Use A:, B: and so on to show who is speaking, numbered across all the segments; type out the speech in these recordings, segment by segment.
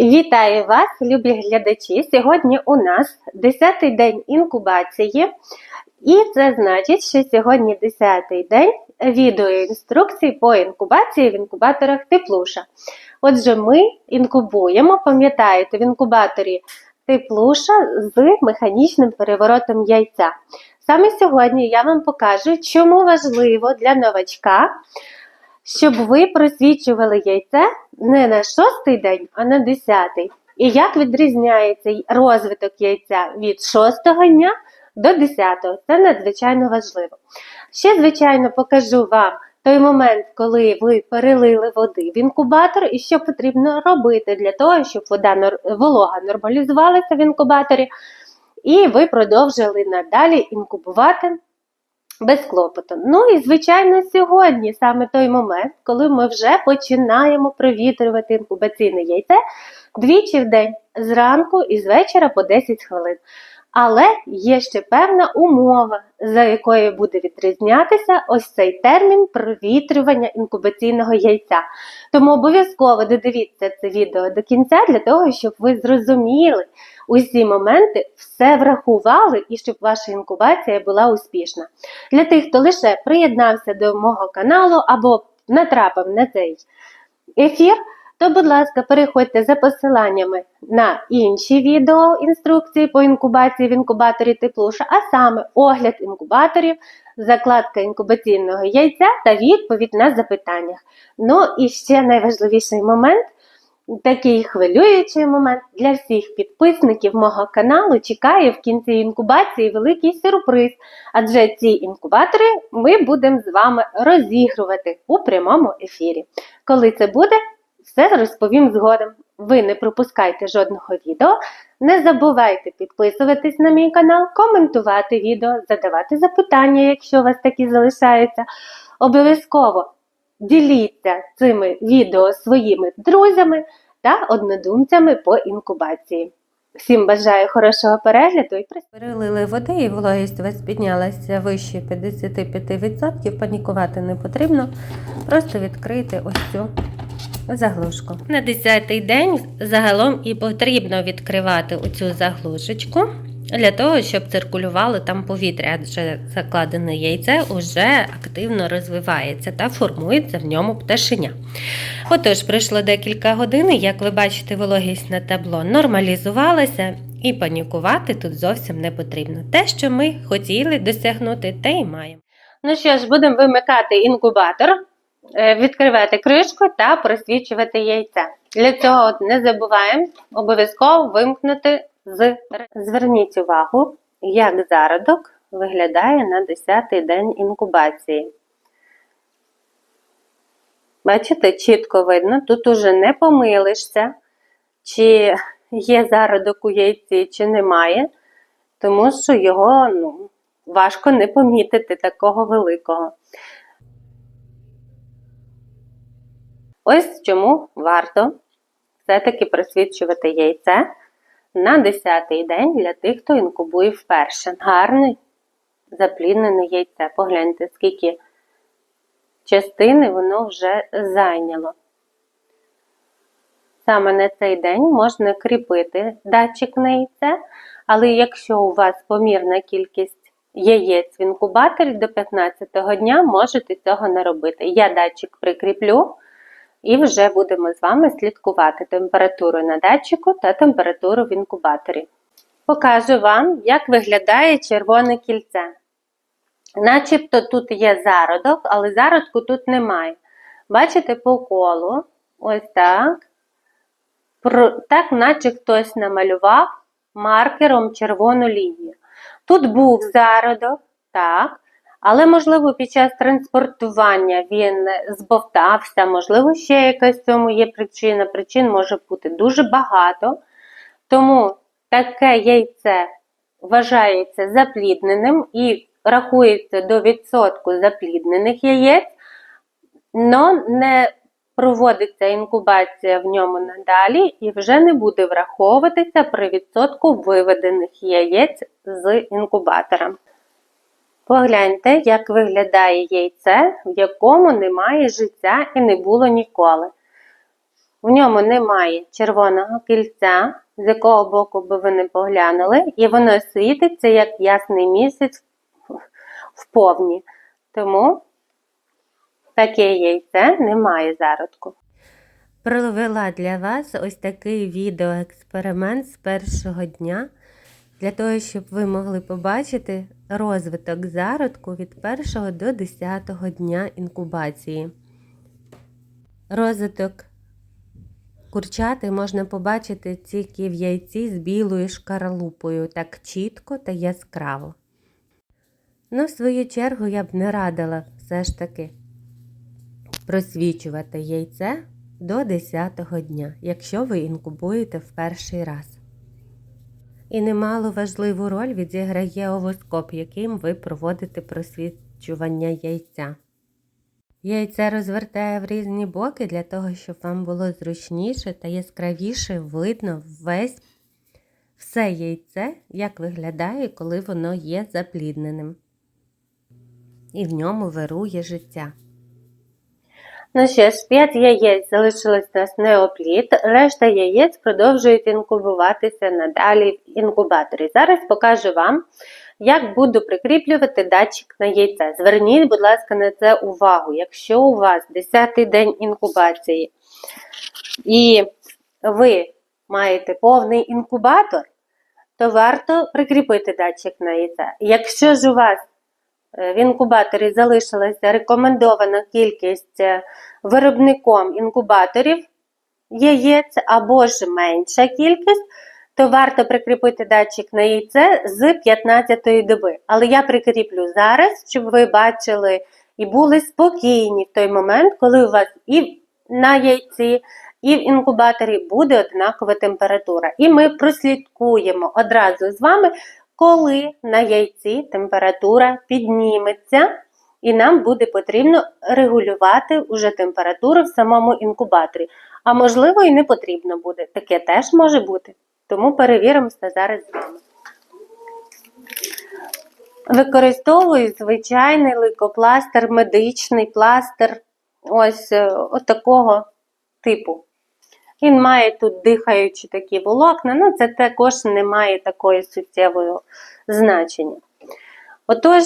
A: Вітаю вас, любі глядачі! Сьогодні у нас 10-й день інкубації, і це значить, що сьогодні 10-й день відеоінструкцій по інкубації в інкубаторах Теплуша. Отже, ми інкубуємо, пам'ятаєте, в інкубаторі Теплуша з механічним переворотом яйця. Саме сьогодні я вам покажу, чому важливо для новачка щоб ви просвічували яйце не на шостий день, а на десятий. І як відрізняється розвиток яйця від шостого дня до десятого. Це надзвичайно важливо. Ще, звичайно, покажу вам той момент, коли ви перелили води в інкубатор, і що потрібно робити для того, щоб вода волога нормалізувалася в інкубаторі, і ви продовжили надалі інкубувати без клопоту. Ну і, звичайно, сьогодні саме той момент, коли ми вже починаємо провітрювати інкубаційне яйце двічі в день, зранку і з вечора по 10 хвилин. Але є ще певна умова, за якою буде відрізнятися ось цей термін провітрювання інкубаційного яйця. Тому обов'язково додивіться це відео до кінця, для того, щоб ви зрозуміли усі моменти, все врахували і щоб ваша інкубація була успішна. Для тих, хто лише приєднався до мого каналу або натрапив на цей ефір то, будь ласка, переходьте за посиланнями на інші відео інструкції по інкубації в інкубаторі теплуша, а саме огляд інкубаторів, закладка інкубаційного яйця та відповідь на запитання. Ну і ще найважливіший момент. Такий хвилюючий момент для всіх підписників мого каналу чекає в кінці інкубації великий сюрприз, адже ці інкубатори ми будемо з вами розігрувати у прямому ефірі. Коли це буде, все розповім згодом. Ви не пропускайте жодного відео. Не забувайте підписуватись на мій канал, коментувати відео, задавати запитання, якщо у вас такі залишаються. Обов'язково діліться цими відео своїми друзями та однодумцями по інкубації. Всім бажаю хорошого перегляду і Перелили води і вологість у вас піднялася вище 55%. Панікувати не потрібно. Просто відкрити ось цю заглушку. На 10-й день загалом і потрібно відкривати оцю заглушечку. Для того, щоб циркулювало там повітря, адже закладене яйце вже активно розвивається та формується в ньому пташеня. Отож, пройшло декілька годин, як ви бачите, вологість на табло нормалізувалася, і панікувати тут зовсім не потрібно. Те, що ми хотіли досягнути, те й маємо. Ну що ж, будемо вимикати інкубатор. Е, відкривати кришку та просвічувати яйце. Для цього не забуваємо обов'язково вимкнути з. Зверніть увагу, як зародок виглядає на 10-й день інкубації. Бачите, чітко видно, тут уже не помилишся, чи є зародок у яйці, чи немає, тому що його ну, важко не помітити такого великого. Ось чому варто все-таки просвічувати яйце на 10-й день для тих, хто інкубує вперше. Гарне запліднене яйце. Погляньте, скільки частини воно вже зайняло. Саме на цей день можна кріпити датчик на яйце, але якщо у вас помірна кількість яєць в інкубаторі до 15-го дня, можете цього не робити. Я датчик прикріплю. І вже будемо з вами слідкувати температуру на датчику та температуру в інкубаторі. Покажу вам, як виглядає червоне кільце. Начебто тут є зародок, але зародку тут немає. Бачите, по колу, ось так. Так, наче хтось намалював маркером червону лінію. Тут був зародок, так. Але, можливо, під час транспортування він збовтався, можливо, ще якась в цьому є причина. Причин може бути дуже багато. Тому таке яйце вважається заплідненим і рахується до відсотку запліднених яєць, але не проводиться інкубація в ньому надалі і вже не буде враховуватися при відсотку виведених яєць з інкубатора. Погляньте, як виглядає яйце, в якому немає життя і не було ніколи. В ньому немає червоного кільця, з якого боку би ви не поглянули, і воно світиться як ясний місяць в повні. Тому таке яйце не має зародку. Провела для вас ось такий відеоексперимент з першого дня, для того, щоб ви могли побачити розвиток зародку від 1 до 10 дня інкубації. Розвиток курчати можна побачити тільки в яйці з білою шкаралупою, так чітко та яскраво. Ну, в свою чергу, я б не радила все ж таки просвічувати яйце до 10-го дня, якщо ви інкубуєте в перший раз. І немало важливу роль відіграє овоскоп, яким ви проводите просвічування яйця. Яйце розвертає в різні боки для того, щоб вам було зручніше та яскравіше видно весь все яйце, як виглядає, коли воно є заплідненим. І в ньому вирує життя. Ну що ж, 5 яєць залишилось у нас неопліт, решта яєць продовжують інкубуватися надалі в інкубаторі. Зараз покажу вам, як буду прикріплювати датчик на яйце. Зверніть, будь ласка, на це увагу. Якщо у вас 10-й день інкубації і ви маєте повний інкубатор, то варто прикріпити датчик на яйце. Якщо ж у вас в інкубаторі залишилася рекомендована кількість е, виробником інкубаторів яєць або ж менша кількість, то варто прикріпити датчик на яйце з 15 доби. Але я прикріплю зараз, щоб ви бачили і були спокійні в той момент, коли у вас і на яйці, і в інкубаторі буде однакова температура. І ми прослідкуємо одразу з вами, коли на яйці температура підніметься. І нам буде потрібно регулювати уже температуру в самому інкубаторі. А можливо, і не потрібно буде. Таке теж може бути. Тому перевіримо це зараз з вами. Використовую звичайний лейкопластир, медичний пластир ось е, от такого типу. Він має тут дихаючі такі волокна, ну це також не має такої суттєвого значення. Отож,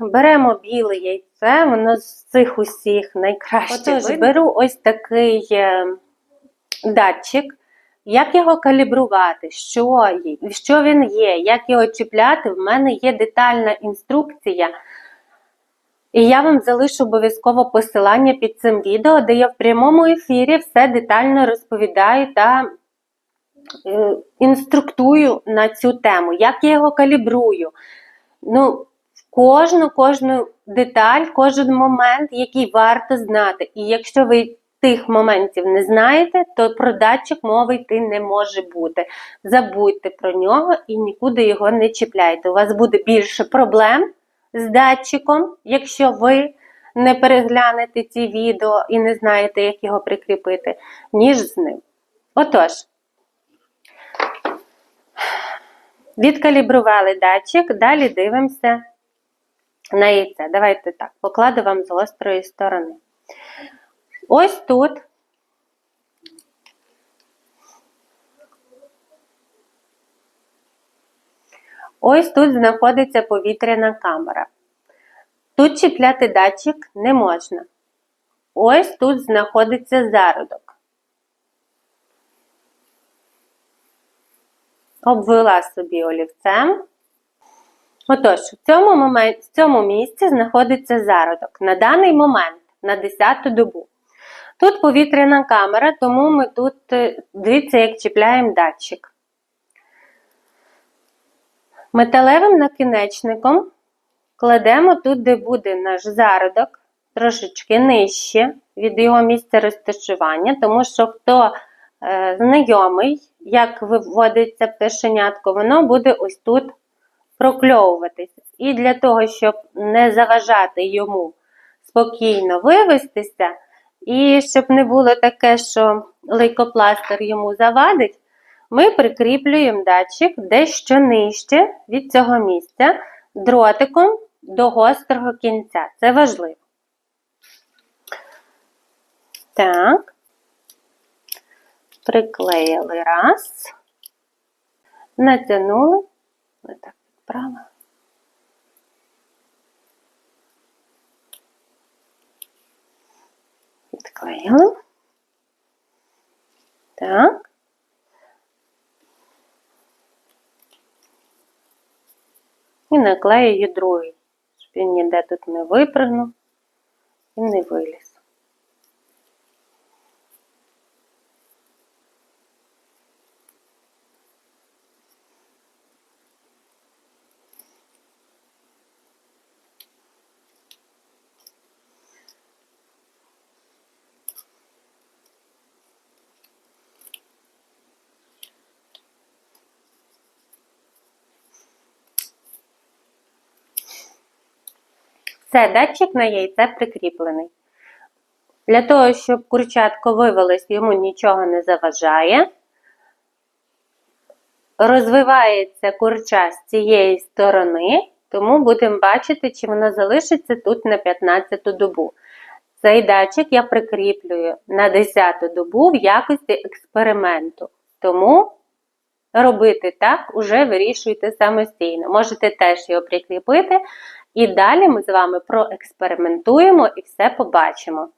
A: беремо біле яйце, воно з цих усіх найкраще. Отож, видно. беру ось такий е, датчик, як його калібрувати, що, що він є, як його чіпляти. В мене є детальна інструкція. І я вам залишу обов'язково посилання під цим відео, де я в прямому ефірі все детально розповідаю та інструктую на цю тему, як я його калібрую. Ну, кожну кожну деталь, кожен момент, який варто знати. І якщо ви тих моментів не знаєте, то про датчик мови йти не може бути. Забудьте про нього і нікуди його не чіпляйте. У вас буде більше проблем з датчиком, якщо ви не переглянете ці відео і не знаєте, як його прикріпити, ніж з ним. Отож, відкалібрували датчик, далі дивимося на яйце. Давайте так, покладу вам з гострої сторони. Ось тут. Ось тут знаходиться повітряна камера. Тут чіпляти датчик не можна. Ось тут знаходиться зародок. Обвела собі олівцем. Отож, в цьому, момент, в цьому місці знаходиться зародок на даний момент на 10-ту добу. Тут повітряна камера, тому ми тут, е, дивіться, як чіпляємо датчик. Металевим накінечником кладемо тут, де буде наш зародок, трошечки нижче від його місця розташування, тому що хто е, знайомий, як виводиться пташенятко, воно буде ось тут прокльовуватися. І для того, щоб не заважати йому спокійно вивестися, і щоб не було таке, що лейкопластир йому завадить, ми прикріплюємо датчик дещо нижче від цього місця дротиком до гострого кінця. Це важливо. Так. приклеїли раз, натягнули, отак відправили. Відклеїли. Так. І наклеюю другий, щоб він ніде тут не випрыгнув і не виліз. Це датчик на яйце прикріплений. Для того, щоб курчатко вивелось, йому нічого не заважає. Розвивається курча з цієї сторони, тому будемо бачити, чи воно залишиться тут на 15-ту добу. Цей датчик я прикріплюю на 10-ту добу в якості експерименту. Тому робити так уже вирішуйте самостійно. Можете теж його прикріпити. І далі ми з вами проекспериментуємо і все побачимо.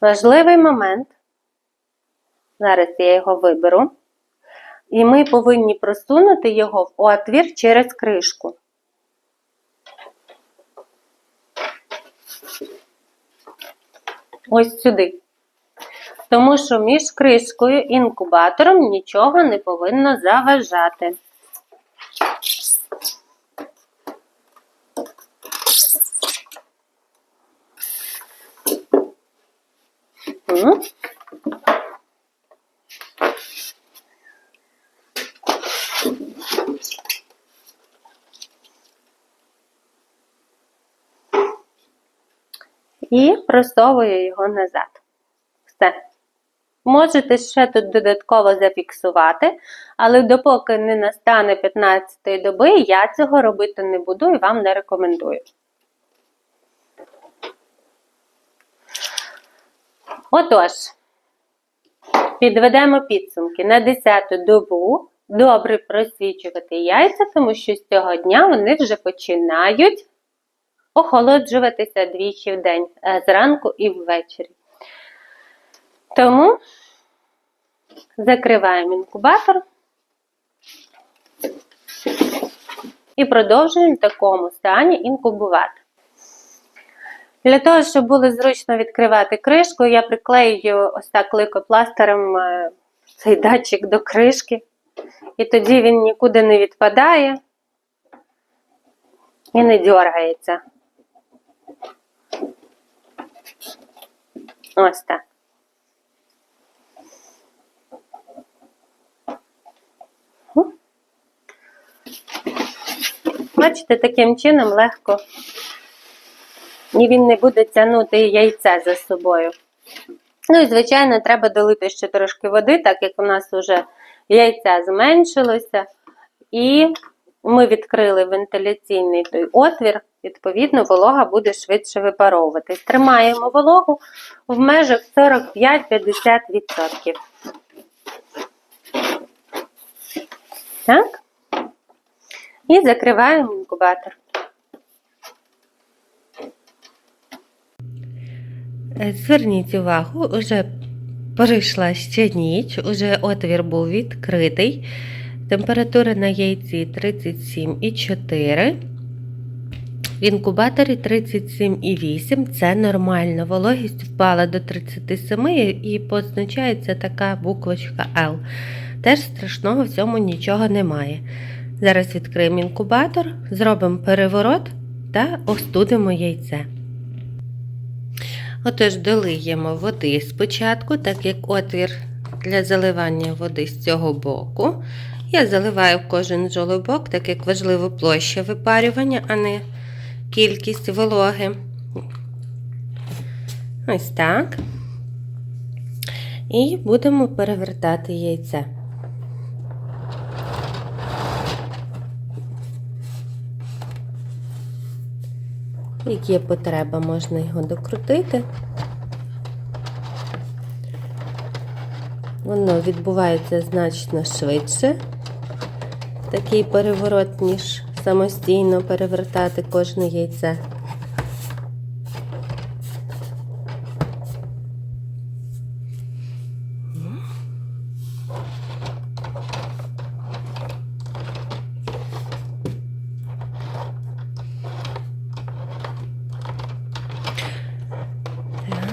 A: Важливий момент. Зараз я його виберу. І ми повинні просунути його в отвір через кришку. Ось сюди. Тому що між кришкою і інкубатором нічого не повинно заважати. І просовую його назад. Все. Можете ще тут додатково зафіксувати, але допоки не настане 15 доби, я цього робити не буду і вам не рекомендую. Отож, підведемо підсумки. На 10 добу добре просвічувати яйця, тому що з цього дня вони вже починають охолоджуватися двічі в день, е, зранку і ввечері. Тому закриваємо інкубатор і продовжуємо в такому стані інкубувати. Для того, щоб було зручно відкривати кришку, я приклею ось так лейкопластирем е, цей датчик до кришки, і тоді він нікуди не відпадає і не дергається. Ось так. Бачите, таким чином легко. І він не буде тягнути яйце за собою. Ну і, звичайно, треба долити ще трошки води, так як у нас вже яйця зменшилося. І ми відкрили вентиляційний той отвір, відповідно, волога буде швидше випаровуватись. Тримаємо вологу в межах 45-50%. Так? І закриваємо інкубатор.
B: Е, Зверніть увагу, уже пройшла ще ніч, уже отвір був відкритий. Температура на яйці 37,4. В інкубаторі 37,8. Це нормально. Вологість впала до 37 і позначається така буквочка L. Теж страшного в цьому нічого немає. Зараз відкриємо інкубатор, зробимо переворот та остудимо яйце. Отож, долиємо води спочатку, так як отвір для заливання води з цього боку. Я заливаю кожен жолобок, так як важлива площа випарювання, а не кількість вологи. Ось так. І будемо перевертати яйце. Як є потреба, можна його докрутити. Воно відбувається значно швидше. Такий переворот, ніж самостійно перевертати кожне яйце.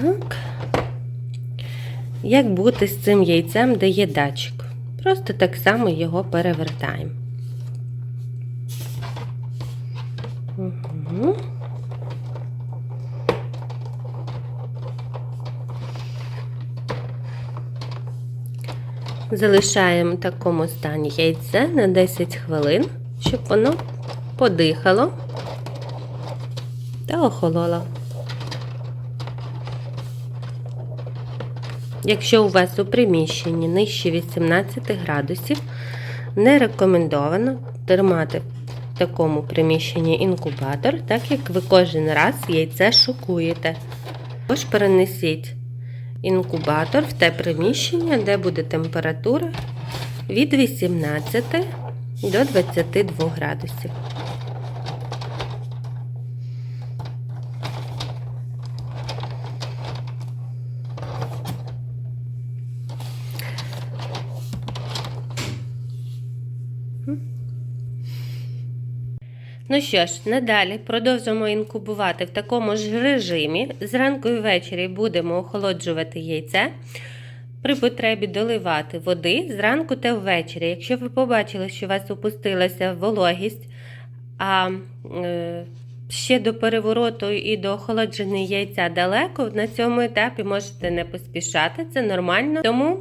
B: Так. Як бути з цим яйцем, де є датчик? Просто так само його перевертаємо. Угу. Залишаємо в такому стані яйце на 10 хвилин, щоб воно подихало та охололо. Якщо у вас у приміщенні нижче 18 градусів, не рекомендовано тримати в такому приміщенні інкубатор, так як ви кожен раз яйце шокуєте. Тож перенесіть інкубатор в те приміщення, де буде температура від 18 до 22 градусів. Ну що ж, надалі продовжимо інкубувати в такому ж режимі. Зранку і ввечері будемо охолоджувати яйце. При потребі доливати води зранку та ввечері. Якщо ви побачили, що у вас опустилася вологість, а е, ще до перевороту і до охолодження яйця далеко, на цьому етапі можете не поспішати, це нормально. Тому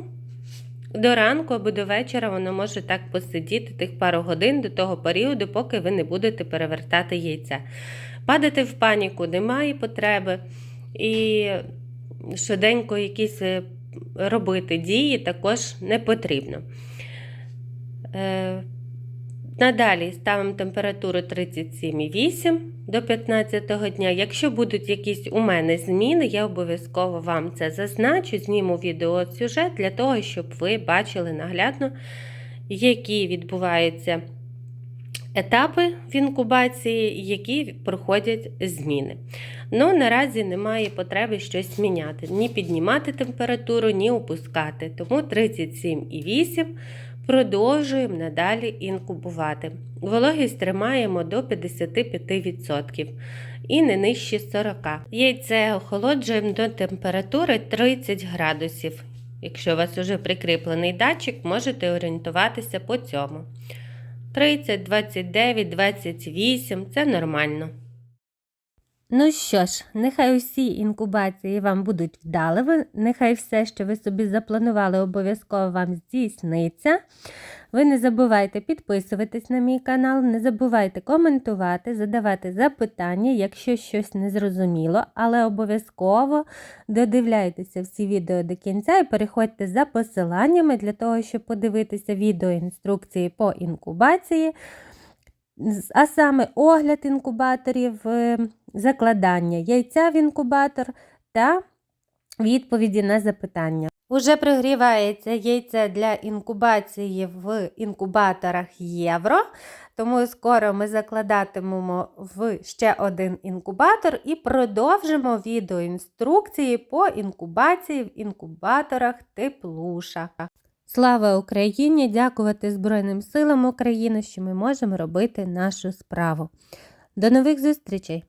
B: до ранку або до вечора воно може так посидіти тих пару годин до того періоду, поки ви не будете перевертати яйця. Падати в паніку немає потреби. І швиденько якісь е, робити дії також не потрібно. Надалі ставимо температуру 37,8 до 15 дня. Якщо будуть якісь у мене зміни, я обов'язково вам це зазначу, зніму відеосюжет для того, щоб ви бачили наглядно, які відбуваються етапи в інкубації, які проходять зміни. Ну, наразі немає потреби щось міняти, ні піднімати температуру, ні опускати. Тому 37,8 продовжуємо надалі інкубувати. Вологість тримаємо до 55% і не нижче 40%. Яйце охолоджуємо до температури 30 градусів. Якщо у вас вже прикріплений датчик, можете орієнтуватися по цьому. 30, 29, 28 це нормально. Ну що ж, нехай усі інкубації вам будуть вдалими, нехай все, що ви собі запланували, обов'язково вам здійсниться. Ви не забувайте підписуватись на мій канал, не забувайте коментувати, задавати запитання, якщо щось не зрозуміло, але обов'язково додивляйтеся всі відео до кінця і переходьте за посиланнями для того, щоб подивитися відео інструкції по інкубації, а саме огляд інкубаторів, е, закладання яйця в інкубатор та відповіді на запитання. Уже пригрівається яйце для інкубації в інкубаторах євро, тому скоро ми закладатимемо в ще один інкубатор і продовжимо відеоінструкції по інкубації в інкубаторах теплуша. Слава Україні! Дякувати Збройним силам України, що ми можемо робити нашу справу. До нових зустрічей!